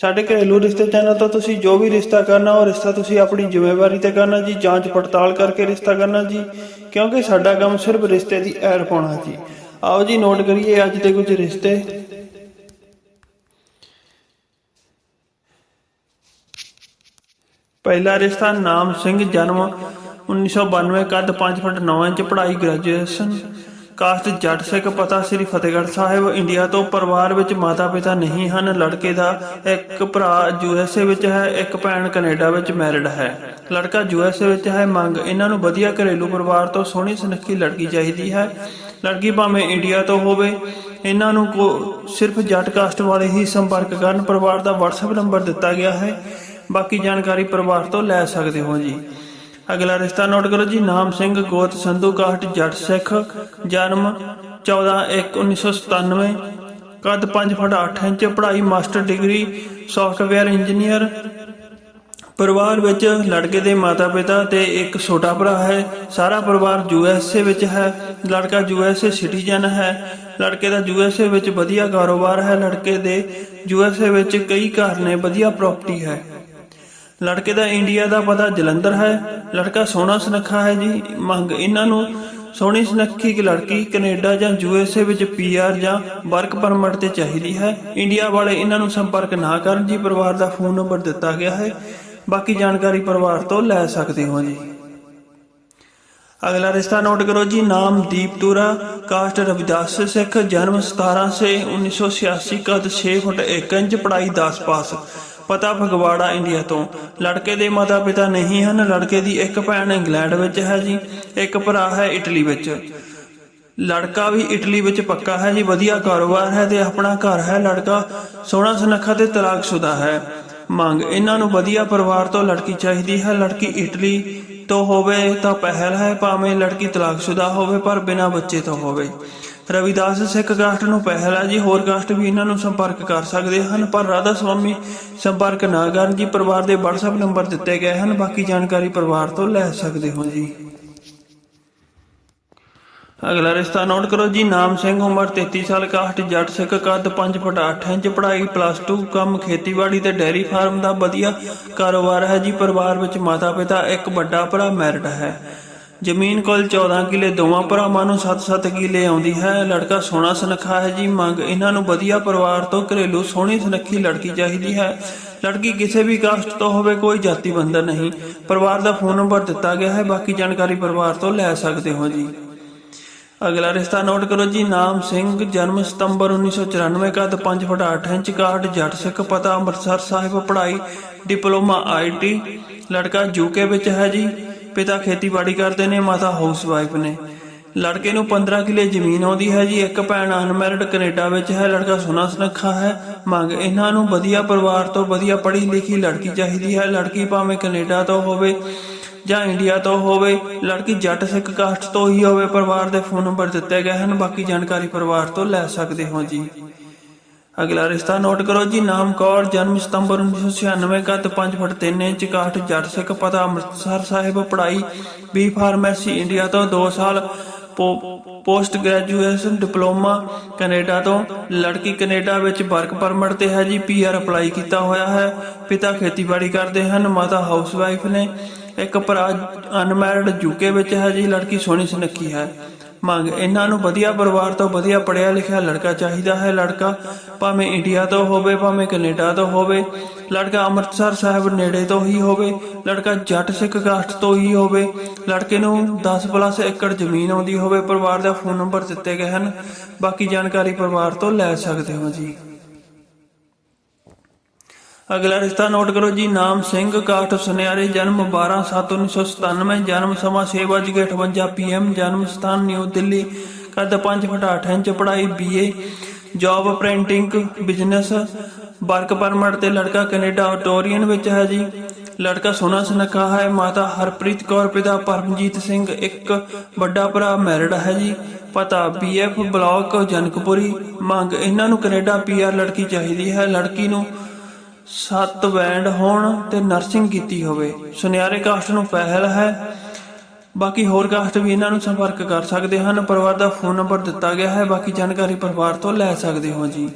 ਸਾਡੇ ਘਰੇਲੂ ਰਿਸ਼ਤੇ ਚੈਨਲ ਤੋਂ ਤੁਸੀਂ ਜੋ ਵੀ ਰਿਸ਼ਤਾ ਕਰਨਾ, ਉਹ ਰਿਸ਼ਤਾ ਤੁਸੀਂ ਆਪਣੀ ਜ਼ਿੰਮੇਵਾਰੀ ਤੇ ਕਰਨਾ ਜੀ, ਜਾਂਚ ਪੜਤਾਲ ਕਰਕੇ ਰਿਸ਼ਤਾ ਕਰਨਾ ਜੀ, ਕਿਉਂਕਿ ਸਾਡਾ ਕੰਮ ਸਿਰਫ ਰਿਸ਼ਤੇ ਦੀ ਐਡ ਪਾਉਣਾ ਜੀ। ਆਓ ਜੀ, ਨੋਟ ਕਰੀਏ ਅੱਜ ਦੇ ਕੁਝ ਰਿਸ਼ਤੇ। ਪਹਿਲਾ ਰਿਸ਼ਤਾ, ਨਾਮ ਸਿੰਘ, ਜਨਮ 1992 ਕੱਦ 5 ਫੁੱਟ 9 ਇੰਚ, ਪੜ੍ਹਾਈ ਗ੍ਰੈਜੂਏਸ਼ਨ ਕਾਸਟ ਜੱਟ ਸਿੱਖ ਪਤਾ ਸ੍ਰੀ ਫਤਿਹਗੜ੍ਹ ਸਾਹਿਬ ਇੰਡੀਆ ਤੋਂ ਪਰਿਵਾਰ ਵਿੱਚ ਮਾਤਾ ਪਿਤਾ ਨਹੀਂ ਹਨ, ਲੜਕੇ ਦਾ ਇੱਕ ਭਰਾ ਯੂਐਸਏ ਵਿੱਚ ਹੈ, ਇੱਕ ਭੈਣ ਕੈਨੇਡਾ ਵਿੱਚ ਮੈਰਿਡ ਹੈ। ਲੜਕਾ ਯੂਐਸਏ ਵਿੱਚ ਹੈ, ਮੰਗ ਇਹਨਾਂ ਨੂੰ ਵਧੀਆ ਘਰੇਲੂ ਪਰਿਵਾਰ ਤੋਂ ਸੋਹਣੀ ਸੁਨੱਖੀ ਲੜਕੀ ਚਾਹੀਦੀ ਹੈ। ਲੜਕੀ ਭਾਵੇਂ ਇੰਡੀਆ ਤੋਂ ਹੋਵੇ, ਇਹਨਾਂ ਨੂੰ ਕੋ- ਸਿਰਫ ਜੱਟ ਕਾਸਟ ਵਾਲੇ ਹੀ ਸੰਪਰਕ ਕਰਨ, ਪਰਿਵਾਰ ਦਾ WhatsApp ਨੰਬਰ ਦਿੱਤਾ ਗਿਆ ਹੈ। ਬਾਕੀ ਜਾਣਕਾਰੀ ਪਰਿਵਾਰ ਤੋਂ ਲੈ ਸਕਦੇ ਹੋ ਜੀ। ਅਗਲਾ ਰਿਸ਼ਤਾ ਨੋਟ ਕਰੋ ਜੀ, ਨਾਮ ਸਿੰਘ, ਗੋਤ, ਸੰਧੂ, ਕਾਹਟ, ਜੱਟ, ਸਿੱਖ, ਜਨਮ 14/1/1997 ਕੱਦ 5 ਫੁੱਟ 8 ਇੰਚ, ਪੜ੍ਹਾਈ ਮਾਸਟਰ ਡਿਗਰੀ ਸੌਫਟਵੇਅਰ ਇੰਜੀਨੀਅਰ ਪਰਿਵਾਰ ਵਿੱਚ ਲੜਕੇ ਦੇ ਮਾਤਾ-ਪਿਤਾ ਤੇ ਇੱਕ ਛੋਟਾ ਭਰਾ ਹੈ। ਸਾਰਾ ਪਰਿਵਾਰ ਯੂਐਸਏ ਵਿੱਚ ਹੈ। ਲੜਕਾ ਯੂਐਸਏ ਸਿਟੀਜ਼ਨ ਹੈ। ਲੜਕੇ ਦਾ ਯੂਐਸਏ ਵਿੱਚ ਵਧੀਆ ਕਾਰੋਬਾਰ ਹੈ। ਲੜਕੇ ਦੇ ਯੂਐਸਏ ਵਿੱਚ ਕਈ ਘਰ ਨੇ, ਵਧੀਆ ਪ੍ਰਾਪਰਟੀ ਹੈ। ਲੜਕੇ ਦਾ ਇੰਡੀਆ ਦਾ ਪਤਾ ਜਲੰਧਰ ਹੈ। ਲੜਕਾ ਸੋਹਣਾ ਸੁਨੱਖਾ ਹੈ ਜੀ। ਮੰਗ ਇਹਨਾਂ ਨੂੰ ਸੋਹਣੀ ਸੁਨੱਖੀ ਇੱਕ ਲੜਕੀ ਕੈਨੇਡਾ ਜਾਂ ਯੂਐਸਏ ਵਿੱਚ ਪੀਆਰ ਜਾਂ ਵਰਕ ਪਰਮਿਟ ਤੇ ਚਾਹੀਦੀ ਹੈ। ਇੰਡੀਆ ਵਾਲੇ ਇਹਨਾਂ ਨੂੰ ਸੰਪਰਕ ਨਾ ਕਰਨ ਜੀ, ਪਰਿਵਾਰ ਦਾ ਫੋਨ ਨੰਬਰ ਦਿੱਤਾ ਗਿਆ ਹੈ। ਬਾਕੀ ਜਾਣਕਾਰੀ ਪਰਿਵਾਰ ਤੋਂ ਲੈ ਸਕਦੇ ਹੋ ਜੀ। ਅਗਲਾ ਰਿਸ਼ਤਾ ਨੋਟ ਕਰੋ ਜੀ। ਨਾਮ ਦੀਪ ਤੂਰਾ ਕਾਸਟ ਰਵਿਦਾਸ ਸਿੱਖ, ਜਨਮ 17 ਸੇ 1986 ਕਦ 6 ਫੁੱਟ 1 ਇੰਚ ਪੜਾਈ 10 ਪਾਸ। ਪਤਾ ਫਗਵਾੜਾ, ਇੰਡੀਆ ਤੋਂ। ਲੜਕੇ ਦੇ ਮਾਤਾ ਪਿਤਾ ਨਹੀਂ ਹਨ, ਲੜਕੇ ਦੀ ਇੱਕ ਭੈਣ ਇੰਗਲੈਂਡ ਵਿੱਚ ਹੈ ਜੀ, ਇੱਕ ਭਰਾ ਹੈ ਇਟਲੀ ਵਿੱਚ। ਲੜਕਾ ਵੀ ਇਟਲੀ ਵਿੱਚ ਪੱਕਾ ਹੈ ਜੀ, ਵਧੀਆ ਕਾਰੋਬਾਰ ਹੈ ਤੇ ਆਪਣਾ ਘਰ ਹੈ। ਲੜਕਾ ਸੋਹਣਾ ਸੁਨੱਖਾ ਤੇ ਤਲਾਕਸ਼ੁਦਾ ਹੈ। ਮੰਗ, ਇਹਨਾਂ ਨੂੰ ਵਧੀਆ ਪਰਿਵਾਰ ਤੋਂ ਲੜਕੀ ਚਾਹੀਦੀ ਹੈ। ਲੜਕੀ ਇਟਲੀ ਤੋਂ ਹੋਵੇ ਤਾਂ ਪਹਿਲ ਹੈ, ਭਾਵੇਂ ਲੜਕੀ ਤਲਾਕਸ਼ੁਦਾ ਹੋਵੇ ਪਰ ਬਿਨਾਂ ਬੱਚੇ ਤੋਂ ਹੋਵੇ। ਰਵਿਦਾਸ ਸਿੱਖ ਕਾਸਟ ਨੂੰ ਪਹਿਲ ਜੀ, ਹੋਰ ਕਾਸਟ ਵੀ ਇਹਨਾਂ ਨੂੰ ਸੰਪਰਕ ਕਰ ਸਕਦੇ ਹਨ, ਪਰ ਰਾਧਾ ਸੁਆਮੀ ਸੰਪਰਕ ਨਾ ਕਰਨ ਜੀ, ਪਰਿਵਾਰ ਦੇ WhatsApp ਨੰਬਰ ਦਿੱਤੇ ਗਏ ਹਨ, ਬਾਕੀ ਜਾਣਕਾਰੀ ਪਰਿਵਾਰ ਤੋਂ ਲੈ ਸਕਦੇ ਹੋ ਜੀ। ਅਗਲਾ ਰਿਸ਼ਤਾ ਨੋਟ ਕਰੋ ਜੀ, ਨਾਮ ਸਿੰਘ, ਉਮਰ 33 ਸਾਲ, ਕਾਸਟ, ਜੱਟ, ਸਿੱਖ, ਕੱਦ 5 ਫੁੱਟ 8 ਇੰਚ, ਪੜ੍ਹਾਈ ਪਲੱਸ 2 ਕੰਮ ਖੇਤੀਬਾੜੀ ਤੇ ਡੈਰੀ ਫਾਰਮ ਦਾ ਵਧੀਆ ਕਾਰੋਬਾਰ ਹੈ ਜੀ, ਪਰਿਵਾਰ ਵਿੱਚ ਮਾਤਾ ਪਿਤਾ ਇੱਕ ਵੱਡਾ ਭਰਾ ਮੈਰਿਡ ਹੈ। ਜ਼ਮੀਨ ਕੋਲ 14 ਕਿਲੇ, ਦੋਵਾਂ ਭਰਾਵਾਂ ਨੂੰ 7-7 ਕਿੱਲੇ ਆਉਂਦੀ ਹੈ। ਲੜਕਾ ਸੋਹਣਾ ਸੁਨੱਖਾ ਹੈ ਜੀ, ਮੰਗ ਇਹਨਾਂ ਨੂੰ ਵਧੀਆ ਪਰਿਵਾਰ ਤੋਂ ਘਰੇਲੂ ਸੋਹਣੀ ਸੁਨੱਖੀ ਲੜਕੀ ਚਾਹੀਦੀ ਹੈ। ਲੜਕੀ ਕਿਸੇ ਵੀ ਕਾਸਟ ਤੋਂ ਹੋਵੇ, ਕੋਈ ਜਾਤੀ ਬੰਧਨ ਨਹੀਂ। ਪਰਿਵਾਰ ਦਾ ਫੋਨ ਨੰਬਰ ਦਿੱਤਾ ਗਿਆ ਹੈ, ਬਾਕੀ ਜਾਣਕਾਰੀ ਪਰਿਵਾਰ ਤੋਂ ਲੈ ਸਕਦੇ ਹੋ ਜੀ। ਅਗਲਾ ਰਿਸ਼ਤਾ ਨੋਟ ਕਰੋ ਜੀ, ਨਾਮ ਸਿੰਘ, ਜਨਮ ਸਤੰਬਰ 1994 ਕੱਦ 5 ਫੁੱਟ 8 ਇੰਚ ਕਾਹਟ ਜੱਟ ਸਿੱਖ, ਪਤਾ ਅੰਮ੍ਰਿਤਸਰ ਸਾਹਿਬ, ਪੜ੍ਹਾਈ, ਡਿਪਲੋਮਾ ਆਈਟੀ ਲੜਕਾ ਯੂਕੇ ਵਿੱਚ ਹੈ ਜੀ। ਪਿਤਾ ਖੇਤੀਬਾੜੀ ਕਰਦੇ ਨੇ, ਮਾਤਾ ਹਾਊਸ ਵਾਈਫ ਨੇ। ਲੜਕੇ ਨੂੰ 15 ਕਿੱਲੇ ਜ਼ਮੀਨ ਆਉਂਦੀ ਹੈ ਜੀ, ਇੱਕ ਭੈਣ ਅਨਮੈਰਿਡ ਕੈਨੇਡਾ ਵਿੱਚ ਹੈ, ਲੜਕਾ ਸੋਹਣਾ ਸੁਨੱਖਾ ਹੈ। ਮੰਗ ਇਹਨਾਂ ਨੂੰ ਵਧੀਆ ਪਰਿਵਾਰ ਤੋਂ ਵਧੀਆ ਪੜ੍ਹੀ ਲਿਖੀ ਲੜਕੀ ਚਾਹੀਦੀ ਹੈ। ਲੜਕੀ ਭਾਵੇਂ ਕੈਨੇਡਾ ਤੋਂ ਹੋਵੇ ਜਾਂ ਇੰਡੀਆ ਤੋਂ ਹੋਵੇ, ਲੜਕੀ ਜੱਟ ਸਿੱਖ ਕਾਸਟ ਤੋਂ ਹੀ ਹੋਵੇ, ਪਰਿਵਾਰ ਦੇ ਫੋਨ ਨੰਬਰ ਦਿੱਤੇ ਗਏ ਹਨ, ਬਾਕੀ ਜਾਣਕਾਰੀ ਪਰਿਵਾਰ ਤੋਂ ਲੈ ਸਕਦੇ ਹੋ ਜੀ। ਅਗਲਾ ਰਿਸ਼ਤਾ ਨੋਟ ਕਰੋ ਜੀ, ਨਾਮ ਕੌਰ, ਜਨਮ ਸਤੰਬਰ 1996 ਕੱਤ 5 ਫੁੱਟ 3 ਇੰਚ ਕਾਸਟ ਜੱਟ ਸਿੱਖ ਪਤਾ, ਅੰਮ੍ਰਿਤਸਰ ਸਾਹਿਬ, ਪੜ੍ਹਾਈ, ਬੀ ਫਾਰਮੇਸੀ ਇੰਡੀਆ ਤੋਂ 2 ਸਾਲ ਪੋਸਟ ਗ੍ਰੈਜੂਏਸ਼ਨ ਡਿਪਲੋਮਾ ਕੈਨੇਡਾ ਤੋਂ, ਲੜਕੀ ਕੈਨੇਡਾ ਵਿੱਚ ਵਰਕ ਪਰਮਿਟ ਤੇ ਹੈ ਜੀ, ਪੀਆਰ ਅਪਲਾਈ ਕੀਤਾ ਹੋਇਆ ਹੈ, ਪਿਤਾ ਖੇਤੀਬਾੜੀ ਕਰਦੇ ਹਨ, ਮਾਤਾ ਹਾਊਸਵਾਈਫ ਨੇ, ਇੱਕ ਭਰਾ ਅਨਮੈਰਿਡ ਯੂਕੇ ਵਿੱਚ ਹੈ ਜੀ, ਲੜਕੀ ਸੋਹਣੀ ਸੁਨੱਖੀ ਹੈ। ਮੰਗ, ਇਹਨਾਂ ਨੂੰ ਵਧੀਆ ਪਰਿਵਾਰ ਤੋਂ ਵਧੀਆ ਪੜਿਆ ਲਿਖਿਆ ਲੜਕਾ ਚਾਹੀਦਾ ਹੈ। ਲੜਕਾ ਭਾਵੇਂ ਇੰਡੀਆ ਤੋਂ ਹੋਵੇ, ਭਾਵੇਂ ਕੈਨੇਡਾ ਤੋਂ ਹੋਵੇ, ਲੜਕਾ ਅੰਮ੍ਰਿਤਸਰ ਸਾਹਿਬ ਨੇੜੇ ਤੋਂ ਹੀ ਹੋਵੇ, ਲੜਕਾ ਜੱਟ ਸਿੱਖ ਕਾਸਟ ਤੋਂ ਹੀ ਹੋਵੇ, ਲੜਕੇ ਨੂੰ 10 ਪਲੱਸ ਏਕੜ ਜ਼ਮੀਨ ਆਉਂਦੀ ਹੋਵੇ, ਪਰਿਵਾਰ ਦਾ ਫੋਨ ਨੰਬਰ ਦਿੱਤੇ ਗਏ ਹਨ। ਬਾਕੀ ਜਾਣਕਾਰੀ ਪਰਿਵਾਰ ਤੋਂ ਲੈ ਸਕਦੇ ਹੋ ਜੀ। ਅਗਲਾ ਰਿਸ਼ਤਾ ਨੋਟ ਕਰੋ ਜੀ, ਨਾਮ ਸਿੰਘ, ਕਾਠ ਸੁਨਿਆਰੇ, ਜਨਮ 12/7/1997 ਜਨਮ ਸਮਾਂ 6:58 ਪੀਐਮ ਜਨਮ ਸਥਾਨ ਨਿਊ ਦਿੱਲੀ, ਕੱਦ 5 ਫੁੱਟ 8 ਇੰਚ, ਪੜ੍ਹਾਈ BA job printing business work permit ਤੇ ਲੜਕਾ ਕੈਨੇਡਾ ਆਟੋਰੀਅਨ ਵਿੱਚ ਹੈ ਜੀ। ਲੜਕਾ ਸੋਨਾ ਸੁਨੱਖਾ ਹੈ, ਮਾਤਾ ਹਰਪ੍ਰੀਤ ਕੌਰ, ਪਿਤਾ ਪਰਮਜੀਤ ਸਿੰਘ, ਇੱਕ ਵੱਡਾ ਭਰਾ ਮੈਰਿਡ ਹੈ ਜੀ। ਪਤਾ ਬੀਐਫ ਬਲਾਕ ਜਨਕਪੁਰੀ, ਮੰਗ ਇਹਨਾਂ ਨੂੰ ਕੈਨੇਡਾ ਪੀਆਰ ਲੜਕੀ ਚਾਹੀਦੀ ਹੈ। ਲੜਕੀ ਨੂੰ ਸੱਤ ਬੈਂਡ ਹੋਣ ਤੇ ਨਰਸਿੰਗ ਕੀਤੀ ਹੋਵੇ। ਸੁਨਿਆਰੇ ਕਾਸਟ ਨੂੰ ਪਹਿਲ ਹੈ। ਬਾਕੀ ਹੋਰ ਕਾਸਟ ਵੀ ਇਹਨਾਂ ਨੂੰ ਸੰਪਰਕ ਕਰ ਸਕਦੇ ਹਨ। ਪਰਿਵਾਰ ਦਾ ਫੋਨ ਨੰਬਰ ਦਿੱਤਾ ਗਿਆ ਹੈ। ਬਾਕੀ ਜਾਣਕਾਰੀ ਪਰਿਵਾਰ ਤੋਂ ਲੈ ਸਕਦੇ ਹੋ ਜੀ।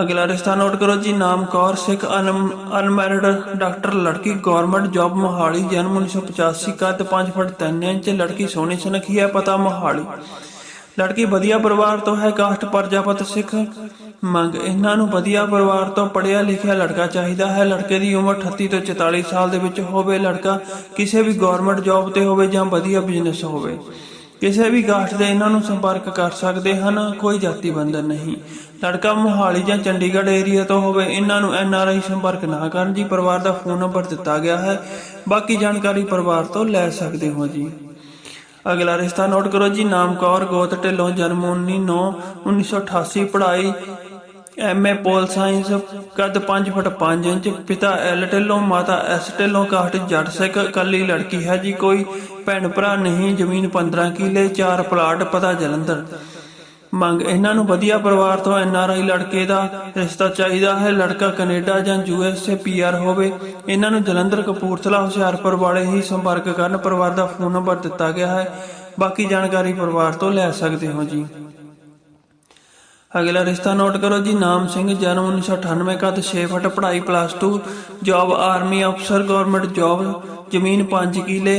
ਅਗਲਾ ਰਿਸ਼ਤਾ ਨੋਟ ਕਰੋ ਜੀ। ਨਾਮ ਕੌਰ ਸਿੱਖ ਅਨਮੈਰਿਡ ਡਾਕਟਰ, ਲੜਕੀ ਗਵਰਨਮੈਂਟ ਜੌਬ ਮੋਹਾਲੀ, ਜਨਮ 1985 ਕੱਦ 5 ਫੁੱਟ 3 ਇੰਚ, ਲੜਕੀ ਸੋਹਣੀ ਸੁਨੱਖੀ ਹੈ, ਪਤਾ ਮੋਹਾਲੀ। ਲੜਕੀ ਵਧੀਆ ਪਰਿਵਾਰ ਤੋਂ ਹੈ। ਕਾਸਟ ਪਰਜਾਪਤ ਸਿੱਖ ਮੰਗ, ਇਹਨਾਂ ਨੂੰ ਵਧੀਆ ਪਰਿਵਾਰ ਤੋਂ ਪੜ੍ਹਿਆ ਲਿਖਿਆ ਲੜਕਾ ਚਾਹੀਦਾ ਹੈ। ਲੜਕੇ ਦੀ ਉਮਰ 38 ਤੋਂ 44 ਸਾਲ ਦੇ ਵਿੱਚ ਹੋਵੇ, ਲੜਕਾ ਕਿਸੇ ਵੀ ਗਵਰਨਮੈਂਟ ਜੌਬ ਤੇ ਹੋਵੇ ਜਾਂ ਵਧੀਆ ਬਿਜ਼ਨਸ ਹੋਵੇ। ਕਿਸੇ ਵੀ ਕਾਸਟ ਦੇ ਇਹਨਾਂ ਨੂੰ ਸੰਪਰਕ ਕਰ ਸਕਦੇ ਹਨ, ਕੋਈ ਜਾਤੀ ਬੰਧਨ ਨਹੀਂ। ਲੜਕਾ ਮੋਹਾਲੀ ਜਾਂ ਚੰਡੀਗੜ੍ਹ ਏਰੀਆ ਤੋਂ ਹੋਵੇ, ਇਹਨਾਂ ਨੂੰ ਐਨ ਆਰ ਆਈ ਸੰਪਰਕ ਨਾ ਕਰਨ ਜੀ, ਪਰਿਵਾਰ ਦਾ ਫੋਨ ਨੰਬਰ ਦਿੱਤਾ ਗਿਆ ਹੈ। ਬਾਕੀ ਜਾਣਕਾਰੀ ਪਰਿਵਾਰ ਤੋਂ ਲੈ ਸਕਦੇ ਹੋ ਜੀ। ਅਗਲਾ ਰਿਸ਼ਤਾ ਨੋਟ ਕਰੋ ਜੀ, ਨਾਮ ਕੌਰ ਗੋਤ ਢਿੱਲੋਂ ਜਨਮ 19 1988 ਪੜ੍ਹਾਈ ਐਮਏ ਪੋਲ ਸਾਇੰਸ ਕੱਦ 5 ਫੁੱਟ 5 ਇੰਚ, ਪਿਤਾ ਐਲ ਢਿੱਲੋਂ ਮਾਤਾ ਐਸ ਢਿੱਲੋਂ ਕਾਹਟ ਜੱਟ ਸਿੱਖ ਇਕੱਲੀ ਲੜਕੀ ਹੈ ਜੀ ਕੋਈ, ਭੈਣ ਭਰਾ ਨਹੀਂ, ਜ਼ਮੀਨ 15 ਕਿੱਲੇ, ਚਾਰ ਪਲਾਟ, ਪਤਾ ਜਲੰਧਰ। ਮੰਗ, ਇਹਨਾਂ ਨੂੰ ਵਧੀਆ ਪਰਿਵਾਰ ਤੋਂ ਐਨ ਆਰ ਆਈ ਲੜਕੇ ਦਾ ਰਿਸ਼ਤਾ ਚਾਹੀਦਾ ਹੈ, ਲੜਕਾ ਕੈਨੇਡਾ ਜਾਂ U S A P R ਹੋਵੇ। ਇਹਨਾਂ ਨੂੰ ਜਲੰਧਰ ਕਪੂਰਥਲਾ ਹੁਸ਼ਿਆਰਪੁਰ ਵਾਲੇ ਹੀ ਸੰਪਰਕ ਕਰਨ, ਪਰਿਵਾਰ ਦਾ ਫੋਨ ਨੰਬਰ ਦਿੱਤਾ ਗਿਆ ਹੈ। ਬਾਕੀ ਜਾਣਕਾਰੀ ਪਰਿਵਾਰ ਤੋਂ ਲੈ ਸਕਦੇ ਹੋ ਜੀ। ਅਗਲਾ ਰਿਸ਼ਤਾ ਨੋਟ ਕਰੋ ਜੀ, ਨਾਮ ਸਿੰਘ, ਜਨਮ 1998 ਕੱਦ 6 ਫੁੱਟ, ਪੜ੍ਹਾਈ ਪਲੱਸ 2 ਜੌਬ ਆਰਮੀ ਅਫਸਰ ਗਵਰਨਮੈਂਟ ਜੌਬ ਜ਼ਮੀਨ 5 ਕਿਲੇ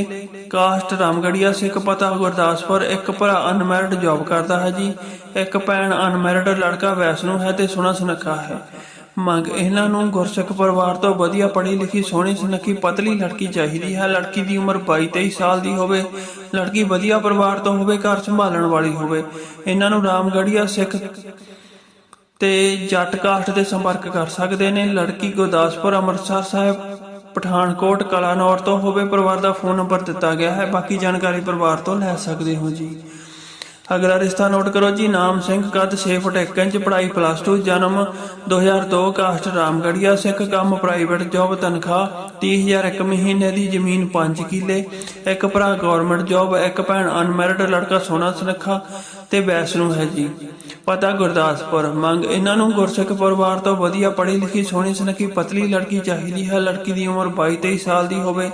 ਕਾਸਟ ਰਾਮਗੜੀਆ ਸਿੱਖ ਪਤਾ, ਗੁਰਦਾਸਪੁਰ, ਇੱਕ ਭਰਾ ਅਨਮੈਰਿਡ ਜੌਬ ਕਰਦਾ ਹੈ ਜੀ, ਇੱਕ ਭੈਣ ਅਨਮੈਰਿਡ ਲੜਕਾ ਵੈਸ਼ਨੂ ਹੈ ਤੇ ਸੋਹਣਾ ਸੁਨੱਖਾ ਹੈ। ਮੰਗ, ਇਹਨਾਂ ਨੂੰ ਗੁਰਸਿੱਖ ਪਰਿਵਾਰ ਤੋਂ ਵਧੀਆ ਪੜ੍ਹੀ ਲਿਖੀ, ਸੋਹਣੀ ਸੁਨੱਖੀ, ਪਤਲੀ ਲੜਕੀ ਚਾਹੀਦੀ ਹੈ। ਲੜਕੀ ਦੀ ਉਮਰ 22 23 ਸਾਲ ਦੀ ਹੋਵੇ, ਲੜਕੀ ਵਧੀਆ ਪਰਿਵਾਰ ਤੋਂ ਹੋਵੇ, ਘਰ ਸੰਭਾਲਣ ਵਾਲੀ ਹੋਵੇ। ਇਹਨਾਂ ਨੂੰ ਰਾਮਗੜੀਆ ਸਿੱਖ ਤੇ ਜੱਟ ਕਾਸਟ ਦੇ ਸੰਪਰਕ ਕਰ ਸਕਦੇ ਨੇ। ਲੜਕੀ ਗੁਰਦਾਸਪੁਰ, ਅੰਮ੍ਰਿਤਸਰ ਸਾਹਿਬ, ਪਠਾਨਕੋਟ, ਕਲਾਨੌਰ ਤੋਂ ਹੋਵੇ, ਪਰਿਵਾਰ ਦਾ ਫੋਨ ਨੰਬਰ ਦਿੱਤਾ ਗਿਆ ਹੈ। ਬਾਕੀ ਜਾਣਕਾਰੀ ਪਰਿਵਾਰ ਤੋਂ ਲੈ ਸਕਦੇ ਹੋ ਜੀ। ਅਗਲਾ ਰਿਸ਼ਤਾ ਨੋਟ ਕਰੋ ਜੀ, ਨਾਮ ਸਿੰਘ ਕੱਦ 6 ਫੁੱਟ 1 ਇੰਚ, ਪੜ੍ਹਾਈ ਪਲੱਸ 2 ਜਨਮ 2002 ਕਾਸਟ ਰਾਮਗੜੀਆ ਸਿੱਖ ਕੰਮ ਪ੍ਰਾਈਵੇਟ ਜੌਬ ਤਨਖਾਹ 30000 ਇੱਕ ਮਹੀਨੇ ਦੀ, ਜ਼ਮੀਨ 5 ਕਿੱਲੇ, ਇੱਕ ਭਰਾ ਗਵਰਨਮੈਂਟ ਜੌਬ ਇੱਕ ਭੈਣ ਅਨਮੈਰਿਡ ਲੜਕਾ ਸੋਨਾ ਸੁਨੱਖਾ ਤੇ ਵੈਸ਼ਨੂ ਹੈ ਜੀ। ਪਤਾ ਗੁਰਦਾਸਪੁਰ, ਮੰਗ ਇਹਨਾਂ ਨੂੰ ਗੁਰਸਿੱਖ ਪਰਿਵਾਰ ਤੋਂ ਵਧੀਆ ਪੜ੍ਹੀ ਲਿਖੀ ਸੋਹਣੀ ਸੁਨੱਖੀ ਪਤਲੀ ਲੜਕੀ ਚਾਹੀਦੀ ਹੈ। ਲੜਕੀ ਦੀ ਉਮਰ 22 23 ਸਾਲ ਦੀ ਹੋਵੇ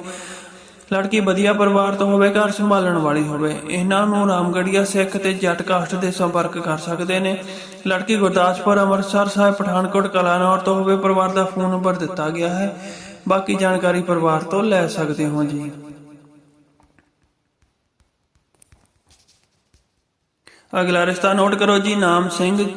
ਲੜਕੀ ਵਧੀਆ ਪਰਿਵਾਰ ਤੋਂ ਹੋਵੇ, ਘਰ ਸੰਭਾਲਣ ਵਾਲੀ ਹੋਵੇ, ਇਹਨਾਂ ਨੂੰ ਰਾਮਗੜੀਆ ਸਿੱਖ ਤੇ ਜੱਟ ਕਾਸਟ ਦੇ ਸੰਪਰਕ ਕਰ ਸਕਦੇ ਨੇ। ਲੜਕੀ ਗੁਰਦਾਸਪੁਰ, ਅੰਮ੍ਰਿਤਸਰ ਸਾਹਿਬ, ਪਠਾਨਕੋਟ, ਕਲਾਨੌਰ ਤੋਂ ਹੋਵੇ, ਪਰਿਵਾਰ ਦਾ ਫੋਨ ਨੰਬਰ ਦਿੱਤਾ ਗਿਆ ਹੈ। ਬਾਕੀ ਜਾਣਕਾਰੀ ਪਰਿਵਾਰ ਤੋਂ ਲੈ ਸਕਦੇ ਹੋ ਜੀ। ਅਗਲਾ ਰਿਸ਼ਤਾ ਨੋਟ ਕਰੋ ਜੀ, ਨਾਮ ਸਿੰਘ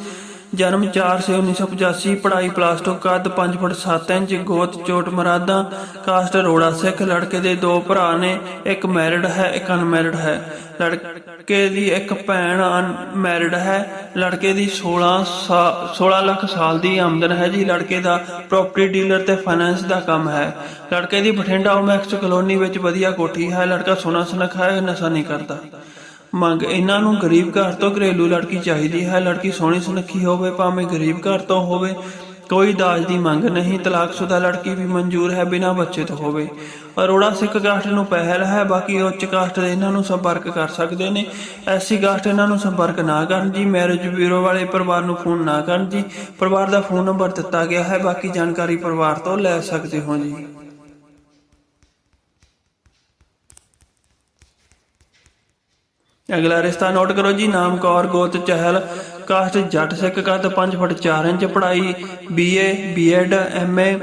ਜਨਮ 4 ਸੇ 1985 ਪੜ੍ਹਾਈ ਪਲੱਸ 2 ਕੱਦ 5 ਫੁੱਟ 7 ਇੰਚ, ਗੋਤ ਚੋਟ ਮਰਾਦਾ, ਕਾਸਟ ਰੋੜਾ ਸਿੱਖ, ਲੜਕੇ ਦੇ ਦੋ ਭਰਾ ਨੇ, ਇੱਕ ਮੈਰਿਡ ਹੈ, ਇੱਕ ਅਨਮੈਰਿਡ ਹੈ। ਲੜਕੇ ਦੀ ਇੱਕ ਭੈਣ ਅਨਮੈਰਿਡ ਹੈ, ਲੜਕੇ ਦੀ 16 ਸਾ- 16 ਲੱਖ ਸਾਲ ਦੀ ਆਮਦਨ ਹੈ ਜੀ, ਲੜਕੇ ਦਾ ਪ੍ਰਾਪਰਟੀ ਡੀਲਰ ਤੇ ਫਾਈਨੈਂਸ ਦਾ ਕੰਮ ਹੈ। ਲੜਕੇ ਦੀ ਬਠਿੰਡਾ ਓਮੈਕਸ ਕਲੋਨੀ ਵਿੱਚ ਵਧੀਆ ਕੋਠੀ ਹੈ, ਲੜਕਾ ਸੋਨਾ ਸੁਨੱਖਾ ਹੈ, ਨਸ਼ਾ ਨਹੀਂ ਕਰਦਾ। ਮੰਗ ਇਹਨਾਂ ਨੂੰ ਗਰੀਬ ਘਰ ਤੋਂ ਘਰੇਲੂ ਲੜਕੀ ਚਾਹੀਦੀ ਹੈ। ਲੜਕੀ ਸੋਹਣੀ ਸੁਨੱਖੀ ਹੋਵੇ, ਭਾਵੇਂ ਗਰੀਬ ਘਰ ਤੋਂ ਹੋਵੇ, ਕੋਈ ਦਾਜ ਦੀ ਮੰਗ ਨਹੀਂ। ਤਲਾਕਸ਼ੁਦਾ ਲੜਕੀ ਵੀ ਮਨਜ਼ੂਰ ਹੈ, ਬਿਨਾਂ ਬੱਚੇ ਤੋਂ ਹੋਵੇ। ਅਰੋੜਾ ਸਿੱਖ ਕਾਸਟ ਨੂੰ ਪਹਿਲ ਹੈ, ਬਾਕੀ ਉੱਚ ਕਾਸਟ ਦੇ ਇਹਨਾਂ ਨੂੰ ਸੰਪਰਕ ਕਰ ਸਕਦੇ ਨੇ। ਐਸੀ ਕਾਸਟ ਇਹਨਾਂ ਨੂੰ ਸੰਪਰਕ ਨਾ ਕਰਨ ਜੀ। ਮੈਰਿਜ ਬਿਊਰੋ ਵਾਲੇ ਪਰਿਵਾਰ ਨੂੰ ਫੋਨ ਨਾ ਕਰਨ ਜੀ। ਪਰਿਵਾਰ ਦਾ ਫੋਨ ਨੰਬਰ ਦਿੱਤਾ ਗਿਆ ਹੈ, ਬਾਕੀ ਜਾਣਕਾਰੀ ਪਰਿਵਾਰ ਤੋਂ ਲੈ ਸਕਦੇ ਹੋ ਜੀ। ਅਗਲਾ ਰਿਸ਼ਤਾ ਨੋਟ ਕਰੋ ਜੀ, ਨਾਮ ਕੌਰ, ਗੋਤ, ਚਹਿਲ, ਕਾਸਟ, ਜੱਟ, ਸਿੱਖ ਕੱਦ 5 ਫੁੱਟ 4 ਇੰਚ ਪੜ੍ਹਾਈ BA BEd MA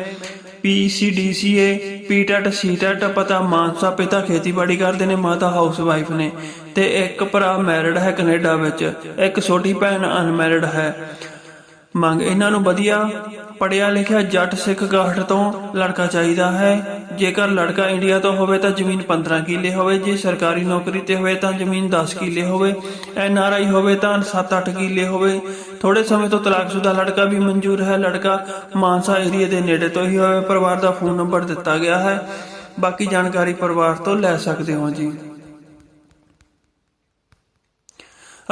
PCDCA PTET CTET ਪਤਾ ਮਾਨਸਾ ਪਿਤਾ ਖੇਤੀਬਾੜੀ ਕਰਦੇ ਨੇ, ਮਾਤਾ ਹਾਊਸ ਵਾਈਫ ਨੇ ਤੇ ਇੱਕ ਭਰਾ ਮੈਰਿਡ ਹੈ ਕੈਨੇਡਾ ਵਿੱਚ, ਇੱਕ ਛੋਟੀ ਭੈਣ ਅਨਮੈਰਿਡ ਹੈ। ਮੰਗ ਇਹਨਾਂ ਨੂੰ ਵਧੀਆ ਪੜਿਆ ਲਿਖਿਆ ਜੱਟ ਸਿੱਖ ਕਾਸਟ ਤੋਂ ਲੜਕਾ ਚਾਹੀਦਾ ਹੈ। ਜੇਕਰ ਲੜਕਾ ਇੰਡੀਆ ਤੋਂ ਹੋਵੇ ਤਾਂ ਜ਼ਮੀਨ 15 ਕਿੱਲੇ ਹੋਵੇ, ਜੇ ਸਰਕਾਰੀ ਨੌਕਰੀ ਤੇ ਹੋਵੇ ਤਾਂ ਜ਼ਮੀਨ 10 ਕਿੱਲੇ ਹੋਵੇ, ਐਨ ਆਰ ਆਈ ਹੋਵੇ ਤਾਂ 7-8 ਕਿੱਲੇ ਹੋਵੇ। ਥੋੜੇ ਸਮੇਂ ਤੋਂ ਤਲਾਕਸ਼ੁਦਾ ਲੜਕਾ ਵੀ ਮਨਜ਼ੂਰ ਹੈ। ਲੜਕਾ ਮਾਨਸਾ ਏਰੀਆ ਦੇ ਨੇੜੇ ਤੋਂ ਹੀ ਹੋਵੇ ਪਰਿਵਾਰ ਦਾ ਫੋਨ ਨੰਬਰ ਦਿੱਤਾ ਗਿਆ ਹੈ। ਬਾਕੀ ਜਾਣਕਾਰੀ ਪਰਿਵਾਰ ਤੋਂ ਲੈ ਸਕਦੇ ਹੋ ਜੀ।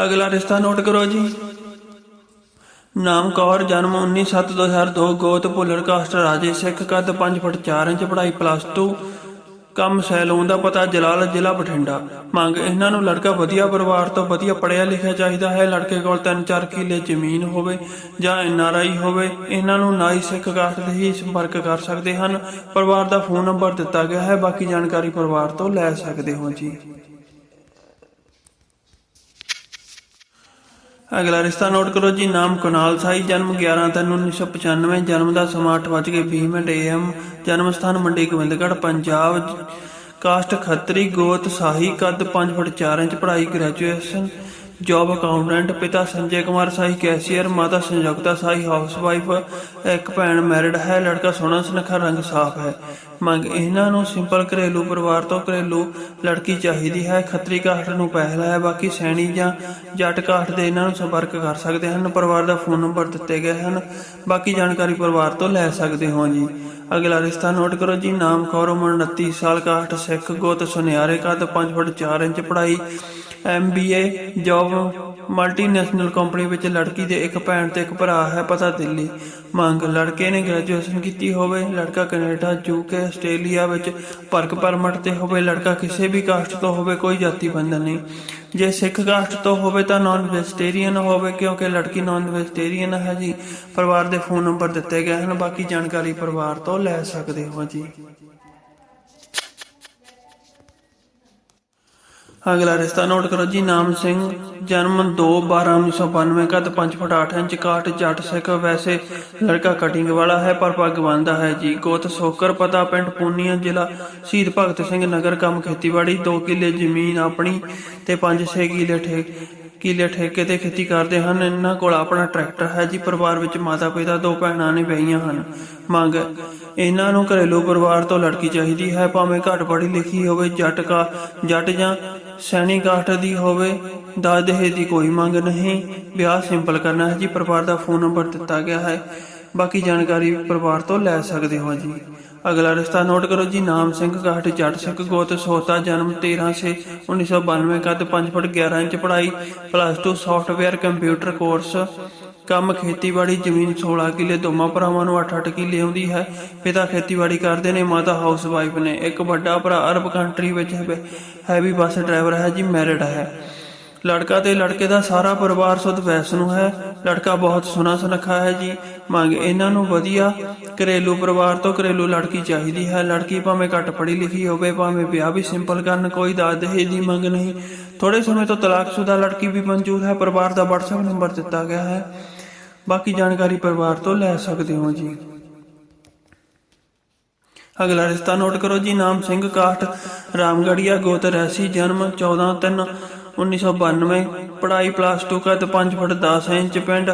ਅਗਲਾ ਰਿਸ਼ਤਾ ਨੋਟ ਕਰੋ ਜੀ। ਨਾਮ ਕੌਰ, ਜਨਮ 19/7/2002 ਗੋਤ ਭੁੱਲਰ ਕਾਸਟ ਰਾਜੇ, ਸਿੱਖ ਕੱਦ 5 ਫੁੱਟ 4 ਇੰਚ, ਪੜ੍ਹਾਈ ਪਲੱਸ 2 ਕੰਮ ਸੈਲੂਨ ਦਾ ਪਤਾ, ਜਲਾਲ ਜ਼ਿਲ੍ਹਾ ਬਠਿੰਡਾ। ਮੰਗ, ਇਹਨਾਂ ਨੂੰ ਲੜਕਾ ਵਧੀਆ ਪਰਿਵਾਰ ਤੋਂ ਵਧੀਆ ਪੜ੍ਹਿਆ ਲਿਖਿਆ ਚਾਹੀਦਾ ਹੈ, ਲੜਕੇ ਕੋਲ 3-4 ਕਿੱਲੇ ਜ਼ਮੀਨ ਹੋਵੇ ਜਾਂ ਐਨਆਰਆਈ ਹੋਵੇ, ਇਹਨਾਂ ਨੂੰ ਨਾਈ ਸਿੱਖ ਕਾਸਟ ਦੇ ਹੀ ਸੰਪਰਕ ਕਰ ਸਕਦੇ ਹਨ। ਪਰਿਵਾਰ ਦਾ ਫੋਨ ਨੰਬਰ ਦਿੱਤਾ ਗਿਆ ਹੈ, ਬਾਕੀ ਜਾਣਕਾਰੀ ਪਰਿਵਾਰ ਤੋਂ ਲੈ ਸਕਦੇ ਹੋ ਜੀ। ਅਗਲਾ ਰਿਸ਼ਤਾ ਨੋਟ ਕਰੋ ਜੀ, ਨਾਮ ਕੁਨਾਲ ਸਾਈ, ਜਨਮ 11 ਤਿੰਨ 1995 ਜਨਮ ਦਾ ਸਮਾਂ 8:20 ਮਿੰਟ ਏਐਮ ਜਨਮ ਸਥਾਨ ਮੰਡੀ ਗੋਬਿੰਦਗੜ੍ਹ, ਪੰਜਾਬ, ਕਾਸਟ ਖੱਤਰੀ, ਗੋਤ, ਸਾਹੀ, ਕੱਦ 5 ਫੁੱਟ 4 ਇੰਚ, ਪੜ੍ਹਾਈ ਗ੍ਰੈਜੂਏਸ਼ਨ ਜੌਬ ਅਕਾਊਂਟੈਂਟ ਪਿਤਾ ਸੰਜੇ ਕੁਮਾਰ ਸਾਹੀ ਕੈਸ਼ੀਅਰ ਮਾਤਾ ਸੰਯੁਕਤਾ ਸਾਹੀ ਹਾਊਸਵਾਈਫ ਇੱਕ ਭੈਣ ਮੈਰਿਡ ਹੈ, ਲੜਕਾ ਸੋਹਣਾ ਸੁਨੱਖਾ ਰੰਗ ਸਾਫ਼ ਹੈ। ਮੰਗ ਇਹਨਾਂ ਨੂੰ ਸਿੰਪਲ ਘਰੇਲੂ ਪਰਿਵਾਰ ਤੋਂ ਘਰੇਲੂ ਲੜਕੀ ਚਾਹੀਦੀ ਹੈ, ਖੱਤਰੀ ਕਾਸਟ ਨੂੰ ਪਹਿਲਾ ਹੈ ਬਾਕੀ ਸੈਣੀ ਜਾਂ ਜੱਟ ਕਾਸਟ ਦੇ ਇਹਨਾਂ ਨੂੰ ਸੰਪਰਕ ਕਰ ਸਕਦੇ ਹਨ, ਪਰਿਵਾਰ ਦਾ ਫੋਨ ਨੰਬਰ ਦਿੱਤੇ ਗਏ ਹਨ, ਬਾਕੀ ਜਾਣਕਾਰੀ ਪਰਿਵਾਰ ਤੋਂ ਲੈ ਸਕਦੇ ਹੋ ਜੀ। ਅਗਲਾ ਰਿਸ਼ਤਾ ਨੋਟ ਕਰੋ ਜੀ, ਨਾਮ ਕੌਰ ਉਮਰ 29 ਸਾਲ ਕਾਸਟ ਸਿੱਖ, ਗੋਤ ਸੁਨਿਆਰੇ, ਕੱਦ 5 ਫੁੱਟ 4 ਇੰਚ ਪੜ੍ਹਾਈ ਐਮਬੀਏ ਜੌਬ ਮਲਟੀਨੈਸ਼ਨਲ ਕੰਪਨੀ ਵਿੱਚ ਲੜਕੀ ਦੇ ਇੱਕ ਭੈਣ ਤੇ ਇੱਕ ਭਰਾ ਹੈ, ਪਤਾ ਦਿੱਲੀ। ਮੰਗ, ਲੜਕੇ ਨੇ ਗ੍ਰੈਜੂਏਸ਼ਨ ਕੀਤੀ ਹੋਵੇ, ਲੜਕਾ ਕੈਨੇਡਾ ਯੂਕੇ ਆਸਟ੍ਰੇਲੀਆ ਵਿੱਚ ਵਰਕ ਪਰਮਿਟ ਤੇ ਹੋਵੇ, ਲੜਕਾ ਕਿਸੇ ਵੀ ਕਾਸਟ ਤੋਂ ਹੋਵੇ, ਕੋਈ ਜਾਤੀ ਬੰਧਨ ਨਹੀਂ। ਜੇ ਸਿੱਖ ਕਾਸਟ ਤੋਂ ਹੋਵੇ ਤਾਂ ਨਾਨ ਵੈਜੀਟੇਰੀਅਨ ਹੋਵੇ, ਕਿਉਂਕਿ ਲੜਕੀ ਨਾਨ ਵੈਜੀਟੇਰੀਅਨ ਹੈ ਜੀ। ਪਰਿਵਾਰ ਦੇ ਫੋਨ ਨੰਬਰ ਦਿੱਤੇ ਗਏ ਹਨ, ਬਾਕੀ ਜਾਣਕਾਰੀ ਪਰਿਵਾਰ ਤੋਂ ਲੈ ਸਕਦੇ ਹੋ ਜੀ। ਅਗਲਾ ਰਿਸ਼ਤਾ ਨੋਟ ਕਰੋ ਜੀ, ਨਾਮ ਸਿੰਘ, ਜਨਮ 2 12 1992 ਕੱਦ 5 ਫੁੱਟ 8 ਇੰਚ ਕਾਟ ਜੱਟ ਸਿੱਖ, ਵੈਸੇ ਲੜਕਾ ਕਟਿੰਗ ਵਾਲਾ ਹੈ, ਪਰ ਪੱਗ ਬੰਨਦਾ ਹੈ ਜੀ। ਗੋਤ ਸੋਕਰ, ਪਤਾ ਪਿੰਡ ਪੂਨੀਆ ਜ਼ਿਲ੍ਹਾ, ਸ਼ਹੀਦ ਭਗਤ ਸਿੰਘ ਨਗਰ, ਕੰਮ ਖੇਤੀਬਾੜੀ 2 ਕਿੱਲੇ ਜ਼ਮੀਨ ਆਪਣੀ ਤੇ 5-6 ਕਿੱਲੇ ਠੇ ਕਿੱਲੇ ਠੇਕੇ ਤੇ ਖੇਤੀ ਕਰਦੇ ਹਨ। ਇਹਨਾਂ ਕੋਲ ਆਪਣਾ ਟਰੈਕਟਰ ਹੈ ਜੀ। ਪਰਿਵਾਰ ਵਿੱਚ ਮਾਤਾ ਪਿਤਾ, ਦੋ ਭੈਣਾਂ ਨੇ ਵਿਆਹੀਆਂ ਹਨ। ਮੰਗ, ਇਹਨਾਂ ਨੂੰ ਘਰੇਲੂ ਪਰਿਵਾਰ ਤੋਂ ਲੜਕੀ ਚਾਹੀਦੀ ਹੈ। ਭਾਵੇਂ ਘੱਟ ਪੜ੍ਹੀ ਲਿਖੀ ਹੋਵੇ, ਜੱਟ ਕਾ, ਜੱਟ ਜਾਂ ਸੈਣੀ ਕਾਠ ਦੀ ਹੋਵੇ ਦਾ ਦਹੇਜ ਦੀ ਕੋਈ ਮੰਗ ਨਹੀਂ। ਵਿਆਹ ਸਿੰਪਲ ਕਰਨਾ ਹੈ ਜੀ। ਪਰਿਵਾਰ ਦਾ ਫੋਨ ਨੰਬਰ ਦਿੱਤਾ ਗਿਆ ਹੈ। ਬਾਕੀ ਜਾਣਕਾਰੀ ਪਰਿਵਾਰ ਤੋਂ ਲੈ ਸਕਦੇ ਹੋ ਜੀ। ਅਗਲਾ ਰਿਸ਼ਤਾ ਨੋਟ ਕਰੋ ਜੀ, ਨਾਮ ਸਿੰਘ ਕਾਠ ਜੱਟ ਸਿੱਖ ਗੋਤ, ਸੋਤਾ ਜਨਮ 13 ਸੇ 1992 ਕੱਦ 5 ਫੁੱਟ 11 ਇੰਚ ਪੜ੍ਹਾਈ ਪਲੱਸ 2 ਸੌਫਟਵੇਅਰ ਕੰਪਿਊਟਰ ਕੋਰਸ ਕੰਮ ਖੇਤੀਬਾੜੀ, ਜ਼ਮੀਨ 16 ਕਿੱਲੇ, ਦੋਵਾਂ ਭਰਾਵਾਂ ਨੂੰ 8-8 ਕਿੱਲੇ ਆਉਂਦੀ ਹੈ। ਪਿਤਾ ਖੇਤੀਬਾੜੀ ਕਰਦੇ ਨੇ, ਮਾਤਾ ਹਾਊਸ ਵਾਈਫ ਨੇ। ਇੱਕ ਵੱਡਾ ਭਰਾ ਅਰਬ ਕੰਟਰੀ ਵਿੱਚ ਹੈਵੀ ਬੱਸ ਡਰਾਈਵਰ ਹੈ ਜੀ ਮੈਰਿਡ ਹੈ। ਲੜਕਾ ਤੇ ਲੜਕੇ ਦਾ ਸਾਰਾ ਪਰਿਵਾਰ ਸੁਧ ਵੈਸਨੂੰ ਹੈ। ਲੜਕਾ ਬਹੁਤ ਸੋਹਣਾ ਸੁਨੱਖਾ ਹੈ ਜੀ। ਮੰਗ ਇਹਨਾਂ ਨੂੰ ਵਧੀਆ ਘਰੇਲੂ ਪਰਿਵਾਰ ਤੋਂ ਘਰੇਲੂ ਲੜਕੀ ਚਾਹੀਦੀ ਹੈ। ਲੜਕੀ ਭਾਵੇਂ ਘੱਟ ਪੜ੍ਹੀ ਲਿਖੀ ਹੋਵੇ, ਭਾਵੇਂ ਵਿਆਹ ਵੀ ਸਿੰਪਲ ਕਰਨ, ਕੋਈ ਦਾਜ ਦਹੇਜ ਦੀ ਮੰਗ ਨਹੀਂ। ਥੋੜੇ ਸਮੇਂ ਤੋਂ ਤਲਾਕਸ਼ੁਦਾ ਲੜਕੀ ਵੀ ਮਨਜ਼ੂਰ ਹੈ। ਪਰਿਵਾਰ ਦਾ WhatsApp ਨੰਬਰ ਦਿੱਤਾ ਗਿਆ ਹੈ। ਬਾਕੀ ਜਾਣਕਾਰੀ ਪਰਿਵਾਰ ਤੋਂ ਲੈ ਸਕਦੇ ਹੋ ਜੀ। ਅਗਲਾ ਰਿਸ਼ਤਾ ਨੋਟ ਕਰੋ ਜੀ। ਨਾਮ ਸਿੰਘ ਕਾਠ ਰਾਮਗੜੀਆ ਗੋਤ ਰੈਸੀ ਜਨਮ 14 3 1992 ਪੜ੍ਹਾਈ ਪਲੱਸ 2 ਕੱਦ 5 ਫੁੱਟ 10 ਇੰਚ ਪਿੰਡ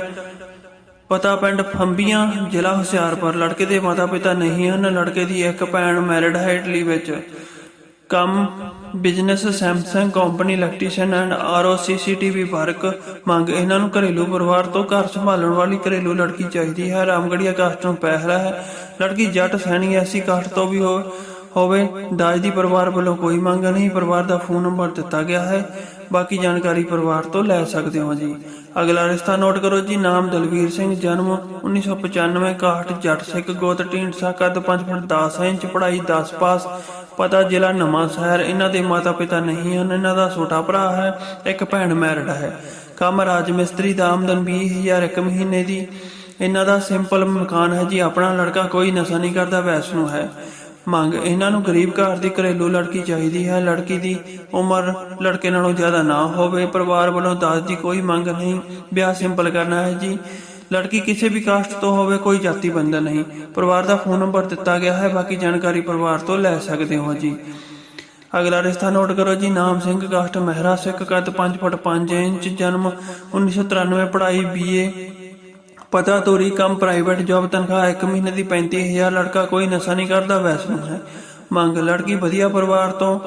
ਪਤਾ ਪਿੰਡ ਫੰਬੀਆਂ, ਜ਼ਿਲ੍ਹਾ ਹੁਸ਼ਿਆਰਪੁਰ। ਲੜਕੇ ਦੇ ਮਾਤਾ ਪਿਤਾ ਨਹੀਂ ਹਨ, ਲੜਕੇ ਦੀ ਇੱਕ ਭੈਣ ਮੈਰਿਡ ਹੈ ਇਟਲੀ ਵਿੱਚ। ਕੰਮ business Samsung company electrician and RO CCTV work ਮੰਗ। ਇਹਨਾਂ ਨੂੰ ਘਰੇਲੂ ਪਰਿਵਾਰ ਤੋਂ ਘਰ ਸੰਭਾਲਣ ਵਾਲੀ ਘਰੇਲੂ ਲੜਕੀ ਚਾਹੀਦੀ ਹੈ। ਰਾਮਗੜੀਆ ਕਾਸਟ ਨੂੰ ਪਹਿਲਾ ਹੈ। ਲੜਕੀ ਜੱਟ, ਸੈਣੀ, ਐਸੀ ਕਾਸਟ ਤੋਂ ਵੀ ਹੋ ਹੋਵੇ, ਦਾਜ ਦੀ ਪਰਿਵਾਰ ਵੱਲੋਂ ਕੋਈ ਮੰਗ ਨਹੀਂ, ਪਰਿਵਾਰ ਦਾ ਫੋਨ ਨੰਬਰ ਦਿੱਤਾ ਗਿਆ ਹੈ। ਬਾਕੀ ਜਾਣਕਾਰੀ ਪਰਿਵਾਰ ਤੋਂ ਲੈ ਸਕਦੇ ਹੋ ਜੀ। ਅਗਲਾ ਰਿਸ਼ਤਾ ਨੋਟ ਕਰੋ ਜੀ, ਨਾਮ ਦਲਵੀਰ ਸਿੰਘ, ਜਨਮ 1995 ਕਾਹਟ ਜੱਟ ਸਿੱਖ, ਗੋਤ ਢੀਂਡਸਾ ਕੱਦ 5 ਫੁੱਟ 10 ਇੰਚ, ਪੜ੍ਹਾਈ 10 ਪਾਸ, ਪਤਾ ਜ਼ਿਲ੍ਹਾ ਨਵਾਂ ਸ਼ਹਿਰ, ਇਹਨਾਂ ਦੇ ਮਾਤਾ ਪਿਤਾ ਨਹੀਂ ਹਨ, ਇਹਨਾਂ ਦਾ ਛੋਟਾ ਭਰਾ ਹੈ, ਇੱਕ ਭੈਣ ਮੈਰਿਡ ਹੈ। ਕੰਮ ਰਾਜ ਮਿਸਤਰੀ ਦਾ ਆਮਦਨ 20000 ਇੱਕ ਮਹੀਨੇ ਦੀ, ਇਹਨਾਂ ਦਾ ਸਿੰਪਲ ਮਕਾਨ ਹੈ ਜੀ, ਆਪਣਾ ਲੜਕਾ ਕੋਈ ਨਸ਼ਾ ਨਹੀਂ ਕਰਦਾ ਵੈਸ ਨੂੰ ਹੈ। ਮੰਗ ਇਹਨਾਂ ਨੂੰ ਗਰੀਬ ਘਰ ਦੀ ਘਰੇਲੂ ਲੜਕੀ ਚਾਹੀਦੀ ਹੈ। ਲੜਕੀ ਦੀ ਉਮਰ ਲੜਕੇ ਨਾਲੋਂ ਜ਼ਿਆਦਾ ਨਾ ਹੋਵੇ। ਪਰਿਵਾਰ ਵੱਲੋਂ ਦਾਜ ਦੀ ਕੋਈ ਮੰਗ ਨਹੀਂ। ਵਿਆਹ ਸਿੰਪਲ ਕਰਨਾ ਹੈ ਜੀ। ਲੜਕੀ ਕਿਸੇ ਵੀ ਕਾਸਟ ਤੋਂ ਹੋਵੇ, ਕੋਈ ਜਾਤੀ ਬੰਧਨ ਨਹੀਂ। ਪਰਿਵਾਰ ਦਾ ਫੋਨ ਨੰਬਰ ਦਿੱਤਾ ਗਿਆ ਹੈ। ਬਾਕੀ ਜਾਣਕਾਰੀ ਪਰਿਵਾਰ ਤੋਂ ਲੈ ਸਕਦੇ ਹੋ ਜੀ। ਅਗਲਾ ਰਿਸ਼ਤਾ ਨੋਟ ਕਰੋ ਜੀ। ਨਾਮ ਸਿੰਘ ਕਾਸਟ ਮਹਿਰਾ, ਸਿੱਖ, ਕੱਦ 5 ਫੁੱਟ 5 ਇੰਚ, ਜਨਮ 1993 ਪੜ੍ਹਾਈ ਬੀਏ ਪਤਾ ਤੋਰੀ ਕੰਮ ਪ੍ਰਾਈਵੇਟ ਜੌਬ ਤਨਖਾਹ 1 ਮਹੀਨੇ ਦੀ 35000 ਲੜਕਾ ਕੋਈ ਨਸ਼ਾ ਨਹੀਂ ਕਰਦਾ, ਵੈਸਨੂੰ ਹੈ। ਮੰਗ ਲੜਕੀ ਵਧੀਆ ਪਰਿਵਾਰ ਤੋਂ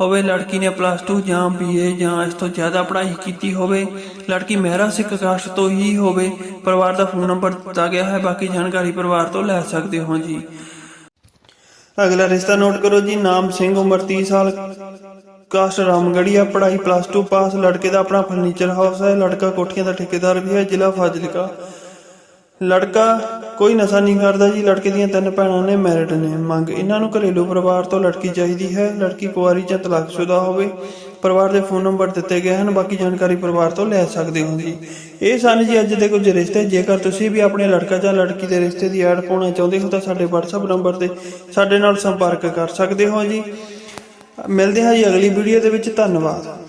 ਹੋਵੇ, ਲੜਕੀ ਨੇ ਪਲੱਸ 2 ਜਾਂ ਬੀਏ ਜਾਂ ਇਸ ਤੋਂ ਜ਼ਿਆਦਾ ਪੜ੍ਹਾਈ ਕੀਤੀ ਹੋਵੇ, ਲੜਕੀ ਮਹਿਰਾ ਸਿੱਖ ਕਾਸਟ ਤੋਂ ਹੀ ਹੋਵੇ, ਪਰਿਵਾਰ ਦਾ ਫੋਨ ਨੰਬਰ ਦਿੱਤਾ ਗਿਆ ਹੈ, ਬਾਕੀ ਜਾਣਕਾਰੀ ਪਰਿਵਾਰ ਤੋਂ ਲੈ ਸਕਦੇ ਹੋ ਜੀ। ਅਗਲਾ ਰਿਸ਼ਤਾ ਨੋਟ ਕਰੋ ਜੀ, ਨਾਮ ਸਿੰਘ, ਉਮਰ 30 ਸਾਲ ਕਾਸਟ ਰਾਮਗੜੀਆ ਪੜ੍ਹਾਈ ਪਲੱਸ 2 ਪਾਸ ਲੜਕੇ ਦਾ ਆਪਣਾ ਫਰਨੀਚਰ ਹਾਊਸ ਹੈ, ਲੜਕਾ ਕੋਠੀਆਂ ਦਾ ਠੇਕੇਦਾਰ ਵੀ ਹੈ, ਜ਼ਿਲ੍ਹਾ ਫਾਜ਼ਿਲਕਾ। ਲੜਕਾ ਕੋਈ ਨਸ਼ਾ ਨਹੀਂ ਕਰਦਾ ਜੀ। ਲੜਕੇ ਦੀਆਂ ਤਿੰਨ ਭੈਣਾਂ ਨੇ ਮੈਰਿਡ ਨੇ। ਮੰਗ ਇਹਨਾਂ ਨੂੰ ਘਰੇਲੂ ਪਰਿਵਾਰ ਤੋਂ ਲੜਕੀ ਚਾਹੀਦੀ ਹੈ। ਲੜਕੀ ਕੁਆਰੀ ਜਾਂ ਤਲਾਕਸ਼ੁਦਾ ਹੋਵੇ, ਪਰਿਵਾਰ ਦੇ ਫੋਨ ਨੰਬਰ ਦਿੱਤੇ ਗਏ ਹਨ। ਬਾਕੀ ਜਾਣਕਾਰੀ ਪਰਿਵਾਰ ਤੋਂ ਲੈ ਸਕਦੇ ਹੋ ਜੀ। ਇਹ ਸਨ ਜੀ ਅੱਜ ਦੇ ਕੁਝ ਰਿਸ਼ਤੇ। ਜੇਕਰ ਤੁਸੀਂ ਵੀ ਆਪਣੇ ਲੜਕਾ ਜਾਂ ਲੜਕੀ ਦੇ ਰਿਸ਼ਤੇ ਦੀ ਐਡ ਪਾਉਣਾ ਚਾਹੁੰਦੇ ਹੋ ਤਾਂ ਸਾਡੇ WhatsApp ਨੰਬਰ ਤੇ ਸਾਡੇ ਨਾਲ ਸੰਪਰਕ ਕਰ ਸਕਦੇ ਹੋ ਜੀ। ਮਿਲਦੇ ਹਾਂ ਜੀ ਅਗਲੀ ਵੀਡੀਓ ਦੇ ਵਿੱਚ। ਧੰਨਵਾਦ।